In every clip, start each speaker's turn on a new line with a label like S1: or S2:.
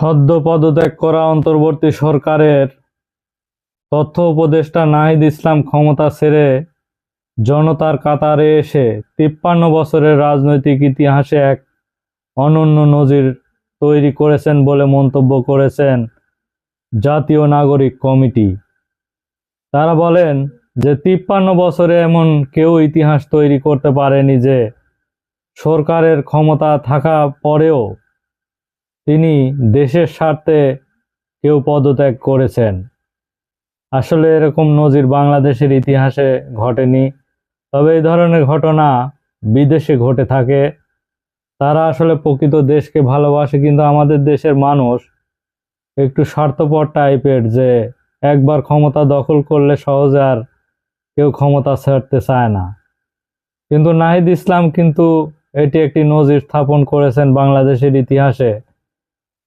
S1: সদ্য পদত্যাগ করা অন্তর্বর্তী সরকারের তথ্য উপদেষ্টা নাহিদ ইসলাম ক্ষমতা ছেড়ে জনতার কাতারে এসে তিপ্পান্ন বছরের রাজনৈতিক ইতিহাসে এক অনন্য নজির তৈরি করেছেন বলে মন্তব্য করেছেন জাতীয় নাগরিক কমিটি। তারা বলেন যে তিপ্পান্ন বছরে এমন কেউ ইতিহাস তৈরি করতে পারেনি যে সরকারের ক্ষমতা থাকা পরেও তিনি দেশের স্বার্থে কেউ পদত্যাগ করেছেন। আসলে এরকম নজির বাংলাদেশের ইতিহাসে ঘটেনি, তবে এই ধরনের ঘটনা বিদেশে ঘটে থাকে। তারা আসলে প্রকৃত দেশকে ভালোবাসে, কিন্তু আমাদের দেশের মানুষ একটু স্বার্থপর টাইপের যে একবার ক্ষমতা দখল করলে সহজে আর কেউ ক্ষমতা ছাড়তে চায় না। কিন্তু নাহিদ ইসলাম কিন্তু এটি একটি নজির স্থাপন করেছেন বাংলাদেশের ইতিহাসে।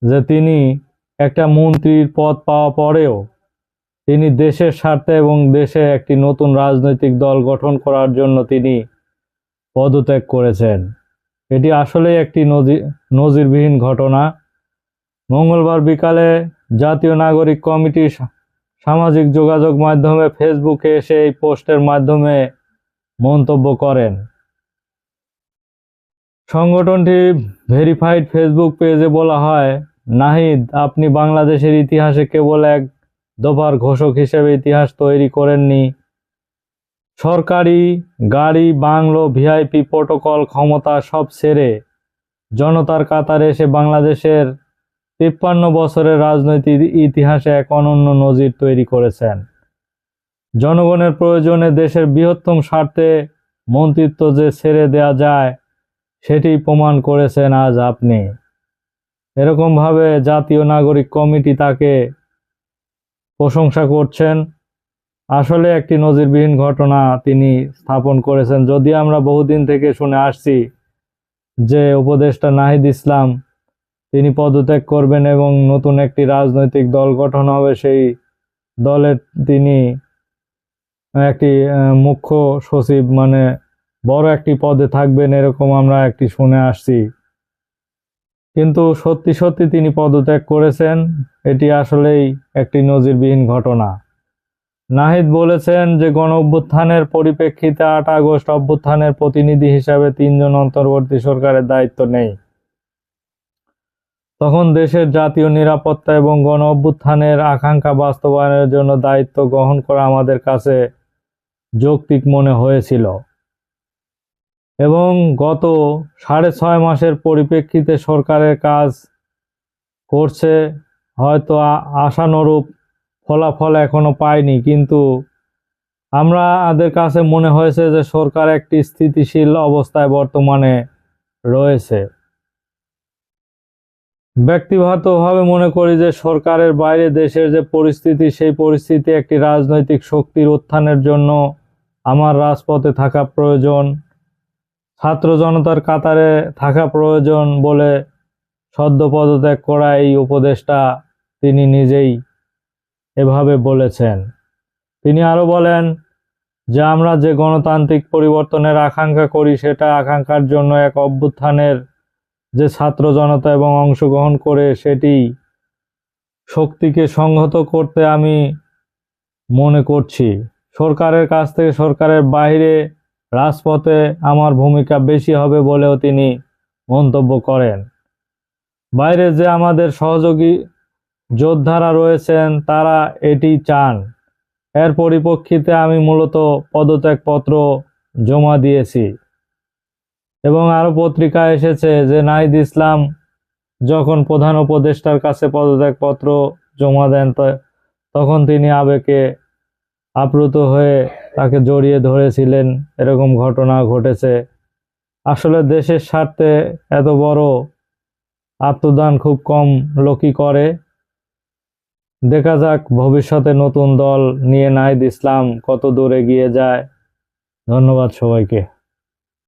S1: যে তিনি একটা মন্ত্রীর পদ পাওয়া পরেও তিনি দেশের স্বার্থে এবং দেশে একটি নতুন রাজনৈতিক দল গঠন করার জন্য তিনি পদত্যাগ করেছেন। এটি আসলেই একটি নজির নজিরবিহীন ঘটনা। মঙ্গলবার বিকালে জাতীয় নাগরিক কমিটি সামাজিক যোগাযোগ মাধ্যমে ফেসবুকে এসে এই পোস্টের মাধ্যমে মন্তব্য করেন। সংগঠনটি ভেরিফাইড ফেসবুক পেজে বলা হয় নাহিদ, আপনি বাংলাদেশের ইতিহাসে কেবল এক দফার ঘোষক হিসেবে ইতিহাস তৈরি করেননি। সরকারি গাড়ি, বাংলো, ভিআইপি প্রোটোকল ক্ষমতা সব ছেড়ে জনতার কাতারে এসে বাংলাদেশের তিপ্পান্ন বছরের রাজনৈতিক ইতিহাসে এক অনন্য নজির তৈরি করেছেন। জনগণের প্রয়োজনে দেশের বৃহত্তম স্বার্থে মন্ত্রিত্ব যে ছেড়ে দেয়া যায়, সেটি প্রমাণ করেছেন আজ আপনি। এরকমভাবে জাতীয় নাগরিক কমিটি তাকে প্রশংসা করছেন। আসলে একটি নজিরবিহীন ঘটনা তিনি স্থাপন করেছেন। যদি আমরা বহুদিন থেকে শুনে আসছি যে উপদেষ্টা নাহিদ ইসলাম তিনি পদত্যাগ করবেন এবং নতুন একটি রাজনৈতিক দল গঠন হবে, সেই দলের তিনি একটি মুখ্য সচিব মানে বড় একটি পদে থাকবেন, এরকম আমরা একটি শুনে আসছি। কিন্তু সত্যি সত্যি তিনি পদত্যাগ করেছেন, এটি আসলেই একটি নজিরবিহীন ঘটনা। নাহিদ বলেছেন যে গণ অভ্যুত্থানের পরিপ্রেক্ষিতে আট আগস্ট অভ্যুত্থানের প্রতিনিধি হিসাবে তিনজন অন্তর্বর্তী সরকারের দায়িত্ব নেই। তখন দেশের জাতীয় নিরাপত্তা এবং গণ অভ্যুত্থানের আকাঙ্ক্ষা বাস্তবায়নের জন্য দায়িত্ব গ্রহণ করা আমাদের কাছে যৌক্তিক মনে হয়েছিল। এবং গত সাড়ে ছয় মাসের পরিপ্রেক্ষিতে সরকারের কাজ করছে, হয়তো আশানুরূপ ফলাফল এখনও পাইনি কিন্তু আমরা আমাদের কাছে মনে হয়েছে যে সরকার একটি স্থিতিশীল অবস্থায় বর্তমানে রয়েছে। ব্যক্তিগতভাবে মনে করি যে সরকারের বাইরে দেশের যে পরিস্থিতি, সেই পরিস্থিতি একটি রাজনৈতিক শক্তির উত্থানের জন্য আমার রাজপথে থাকা প্রয়োজন। ছাত্র জনতার কাতারে থাকা প্রয়োজন বলে সদ্য পদত্যাগ করা এই উপদেশটা তিনি নিজেই এভাবে বলেছেন। তিনি আরও বলেন, যে আমরা যে গণতান্ত্রিক পরিবর্তনের আকাঙ্ক্ষা করি, সেটা আকাঙ্ক্ষার জন্য এক অভ্যুত্থানের যে ছাত্র জনতা এবং অংশগ্রহণ করে, সেটি শক্তিকে সংহত করতে আমি মনে করছি। সরকারের কাছ থেকে সরকারের বাইরে রাজপথে আমার ভূমিকা বেশি হবে বলেও তিনি মন্তব্য করেন। বাইরে যে আমাদের সহযোগী যোদ্ধারা রয়েছেন, তারা এটি চান। এর পরিপ্রেক্ষিতে আমি মূলত পদত্যাগপত্র জমা দিয়েছি। এবং আরও পত্রিকা এসেছে যে নাহিদ ইসলাম যখন প্রধান উপদেষ্টার কাছে পদত্যাগপত্র জমা দেন তখন তিনি আবেগে আপ্লুত হয়ে তাকে জড়িয়ে ধরেছিলেন, এরকম ঘটনা ঘটেছে। আসলে দেশের স্বার্থে এত বড় আত্মদান খুব কম লোকই করে। দেখা যাক, ভবিষ্যতে নতুন দল নিয়ে নাহিদ ইসলাম কত দূরে গিয়ে যায়। ধন্যবাদ সবাইকে।